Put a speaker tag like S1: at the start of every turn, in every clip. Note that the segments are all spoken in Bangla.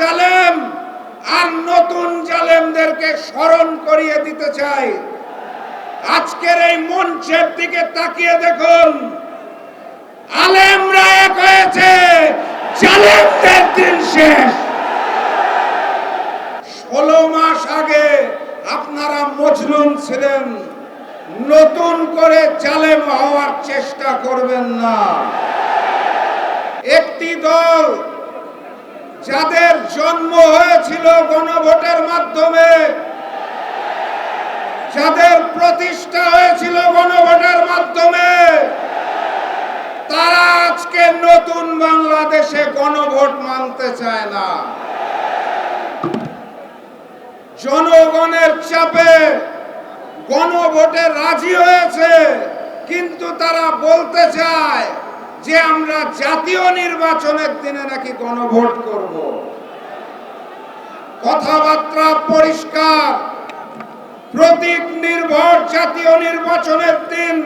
S1: জালেম আর নতুন জালেমদেরকে স্মরণ করিয়ে দিতে চাই। আজকের এই মঞ্চের দিকে তাকিয়ে দেখুন। আলেমরা এক হয়েছে, জালেমদের দিন শেষ। ষোলো মাস আগে আপনারা মজলুম ছিলেন, নতুন করে জালেম হওয়ার চেষ্টা করবেন না। একটি দল যাদের জন্ম হয়েছিল গণভোটের মাধ্যমে, যাদের প্রতিষ্ঠা হয়েছিল গণভোটের মাধ্যমে, তারা আজকে নতুন বাংলাদেশে গণভোট মানতে চায় না। জনগণের চাপে গণভোটে রাজি হয়েছে, কিন্তু তারা বলতে চায় যে আমরা জাতীয় নির্বাচনের দিনে নাকি গণভোট করব। কথাবার্তা পরিষ্কার। প্রতীক নির্ভর জাতীয় নির্বাচনের দিন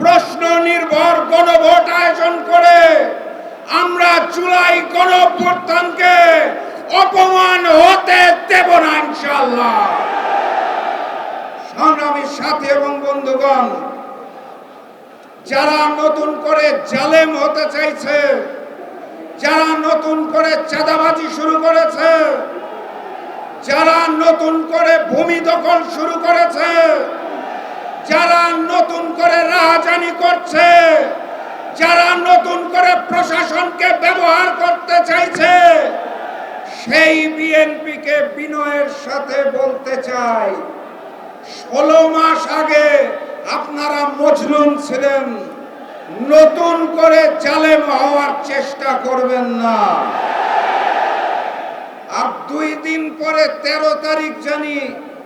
S1: প্রশ্ন নির্ভর গণভোট আয়োজন করে আমরা জুলাই গণঅভ্যুত্থানকে অপমান হতে দেব না ইনশাল্লাহ সংগ্রামী সাথী এবং বন্ধুগণ যারা নতুন করে জালেম হতে চাইছে, যারা নতুন করে চাঁদাবাজি শুরু করেছে, যারা নতুন করে ভূমি দখল শুরু করেছে, যারা নতুন করে রাহাজানি করছে, যারা নতুন করে প্রশাসনকে ব্যবহার করতে চাইছে, সেই বিএনপিকে বিনয়ের সাথে বলতে চাই, ষোলো মাস আগে আপনারা মজলুম ছিলেন, নতুন করে জালেম হওয়ার চেষ্টা করবেন না। আর দুই দিন পরে তেরো তারিখ জানি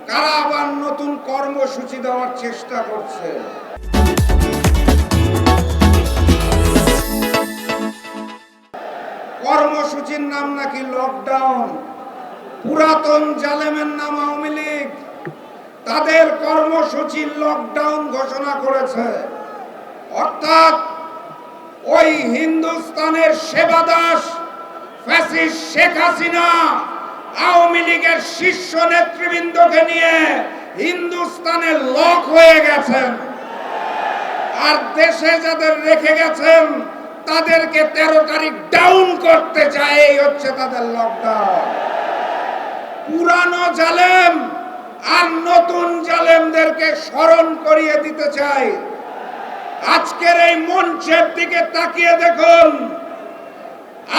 S1: কারা আবার নতুন কর্মসূচি দেওয়ার চেষ্টা করছে। কর্মসূচির নাম নাকি লকডাউন পুরাতন জালেমের নাম তাদের কর্মসূচি লকডাউন ঘোষণা করেছে। অর্থাৎ ওই হিন্দুস্তানের সেবাদাস ফ্যাসিস্ট শেখ হাসিনা আওয়ামী লীগের শীর্ষ নেতৃবৃন্দকে নিয়ে হিন্দুস্তানে লক হয়ে গেছেন। আর দেশে যাদের রেখে গেছেন, তাদেরকে তেরো তারিখ ডাউন করতে চায়, এই হচ্ছে তাদের লকডাউন পুরানো জালেম আর নতুন জালেমদেরকে স্মরণ করিয়ে দিতে চাই। আজকের এই মঞ্চের দিকে তাকিয়ে দেখুন।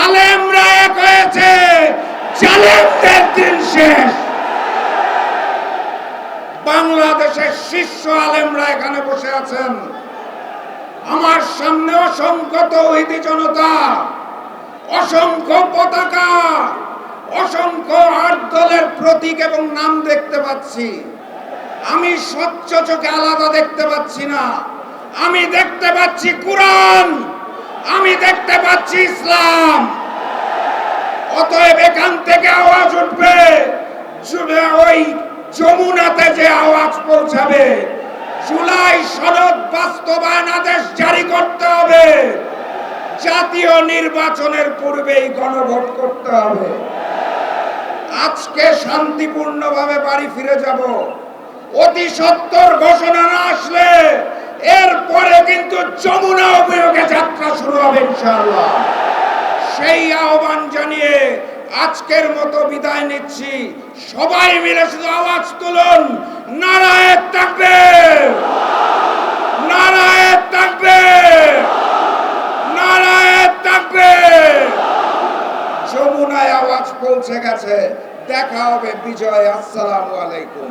S1: আলেমরা এক হয়েছে, জালেমদের দিন শেষ। বাংলাদেশের শীর্ষ আলেমরা এখানে বসে আছেন। আমার সামনে অসংখ্য তৌহিদি জনতা, অসংখ্য পতাকা, অসংখ্য প্রতীক এবং নাম দেখতে পাচ্ছি। আমি স্বচ্ছ চোখে আলাদা দেখতে পাচ্ছি না। আমি দেখতে পাচ্ছি কোরআন। আমি দেখতে পাচ্ছি ইসলাম। অতএব এখান থেকে আওয়াজ উঠবে। ওই যমুনাতে যে আওয়াজ পৌঁছাবে। জুলাই সনদ বাস্তবায়ন আদেশ জারি করতে হবে। জাতীয় নির্বাচনের পূর্বেই গণভোট করতে হবে। আজকে শান্তিপূর্ণভাবে বাড়ি ফিরে যাব। অতি সত্তর ঘোষণা না আসলে এরপরে কিন্তু যমুনা অভিযোগে যাত্রা শুরু হবে ইনশাআল্লাহ। সেই আহ্বান জানিয়ে আজকের মতো বিদায় নিচ্ছি। সবাই মিলে শুধু আওয়াজ তুলুন নারায়ণ থাকবে। নারায়ণ থাকবে। নারায়ণ থাকবে। যমুনায় আওয়াজ পৌঁছে গেছে। দেখা হবে বিজয় আসসালামু আলাইকুম।